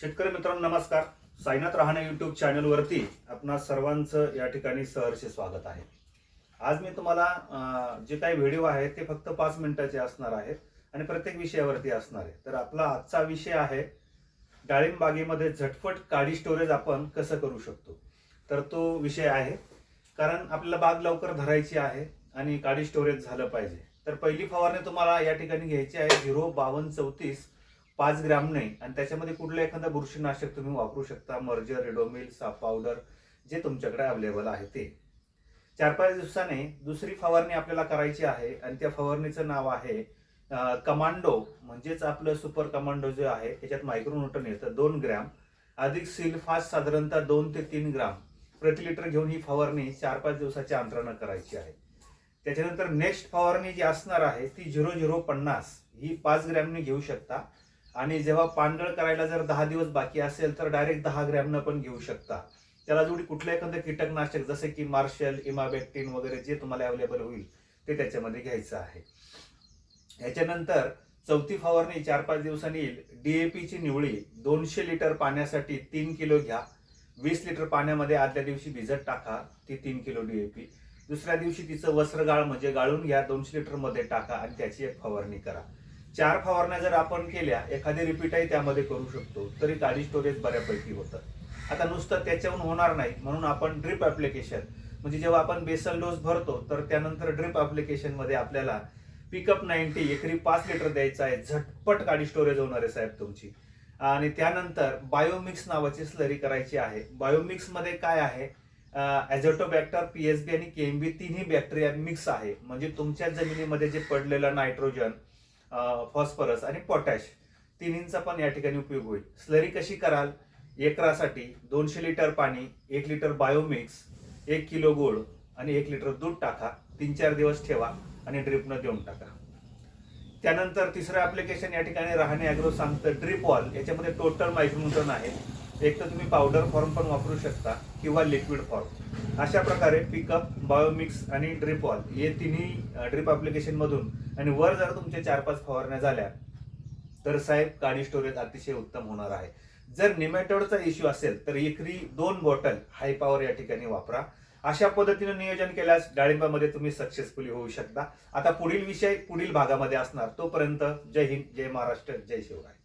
शेतकरी मित्रांनो नमस्कार. साईनाथ रहाणे युट्यूब चॅनलवरती आपणा सर्वांचं या ठिकाणी सहर्ष स्वागत आहे. आज मी तुम्हाला जे काही व्हिडिओ आहेत ते फक्त पाच मिनिटाचे असणार आहेत आणि प्रत्येक विषयावरती असणार आहे. तर आपला आजचा विषय आहे डाळिंब बागेमध्ये झटपट काडी स्टोरेज आपण कसं करू शकतो? तर तो विषय आहे कारण आपल्याला बाग लवकर धरायची आहे आणि काडी स्टोरेज झालं पाहिजे. तर पहिली फवारणी तुम्हाला या ठिकाणी घ्यायची आहे झिरो बावन्न चौतीस पाच ग्रॅम नाही. आणि त्याच्यामध्ये कुठलं एखादा बुरशीनाशक तुम्ही वापरू शकता. मर्जर रेडोमिल साप पावडर जे तुमच्याकडे अवेलेबल आहे ते. चार पाच दिवसाने दुसरी फवारणी आपल्याला करायची आहे. आणि त्या फवारणीचं नाव आहे कमांडो. म्हणजेच आपलं सुपर कमांडो जे आहे त्याच्यात मायक्रोन्यूटन येतं. दोन ग्रॅम. अधिक सिल्फास साधारणतः दोन ते तीन ग्राम. प्रति लिटर घेऊन ही फवारणी चार पाच दिवसाच्या अंतरानं करायची आहे. त्याच्यानंतर नेक्स्ट फवारणी जी असणार आहे ती झिरो झिरो पन्नास. ही पाच ग्रॅमने घेऊ शकता. आणि जेव्हा पांढळ करायला जर दहा दिवस बाकी असेल तर डायरेक्ट दहा ग्रॅमनं पण घेऊ शकता. त्याला जोडी कुठलं एखादं कीटकनाशक जसे की मार्शल इमाबेक्टिन वगैरे जे तुम्हाला अवेलेबल होईल ते त्याच्यामध्ये घ्यायचं आहे. याच्यानंतर चौथी फवारणी चार पाच दिवसांनी येईल. डीएपीची निवळी दोनशे लिटर पाण्यासाठी तीन किलो घ्या. वीस लिटर पाण्यामध्ये आदल्या दिवशी भिजत टाका ती तीन किलो डीएपी दुसऱ्या दिवशी तिचं वस्त्र गाळ म्हणजे गाळून घ्या दोनशे लिटरमध्ये टाका आणि त्याची एक फवारणी करा. चार फवारण्या जर आपण केल्या एखादी रिपीटही त्यामध्ये करू शकतो. तरी गाडी स्टोरेज बऱ्यापैकी होतं. आता नुसतं त्याच्याहून होणार नाही. म्हणून आपण ड्रिप ऍप्लिकेशन म्हणजे जेव्हा आपण बेसल डोस भरतो तर त्यानंतर ड्रिप ऍप्लिकेशनमध्ये आपल्याला पिकअप नाईन्टी एकरी पाच लिटर द्यायचं आहे. झटपट गाडी स्टोरेज होणार आहे साहेब तुमची. आणि त्यानंतर बायोमिक्स नावाची स्लरी करायची आहे. बायोमिक्समध्ये काय आहे? ॲझोटोबॅक्टर पीएसबी आणि केएमबी तिन्ही बॅक्टेरिया मिक्स आहे. म्हणजे तुमच्या जमिनीमध्ये जे पडलेलं नायट्रोजन फॉस्फरस आणि पोटॅश तिन्हींचा पण या ठिकाणी उपयोग होईल. स्लरी कशी कराल? एकरासाठी दोनशे लिटर पाणी एक लिटर बायोमिक्स एक किलो गोळ आणि एक लिटर दूध टाका. तीन चार दिवस ठेवा आणि ड्रिपनं देऊन टाका. त्यानंतर तिसरं ॲप्लिकेशन या ठिकाणी राहणे ॲग्रो सांगतं. ड्रिप वॉल याच्यामध्ये टोटल मायक्रोन्यूटन आहे. एक तर तुम्ही पावडर फॉर्म पण वापरू शकता किंवा लिक्विड फॉर्म अशा प्रकारे पिकअप बायोमिक्स आणि ड्रिप वॉल हे तिन्ही ड्रिप ॲप्लिकेशनमधून आणि वर जर तुमच्या चार पाच फवारण्या झाल्या तर साहेब काडी स्टोरेज अतिशय उत्तम होणार आहे. जर निमॅटोडचा इश्यू असेल तर एकरी दोन बॉटल हाय पॉवर या ठिकाणी वापरा. अशा पद्धतीने नियोजन केल्यास डाळिंबामध्ये तुम्ही सक्सेसफुली होऊ शकता. आता पुढील विषय पुढील भागामध्ये असणार. तोपर्यंत जय हिंद जय महाराष्ट्र जय शिवराय.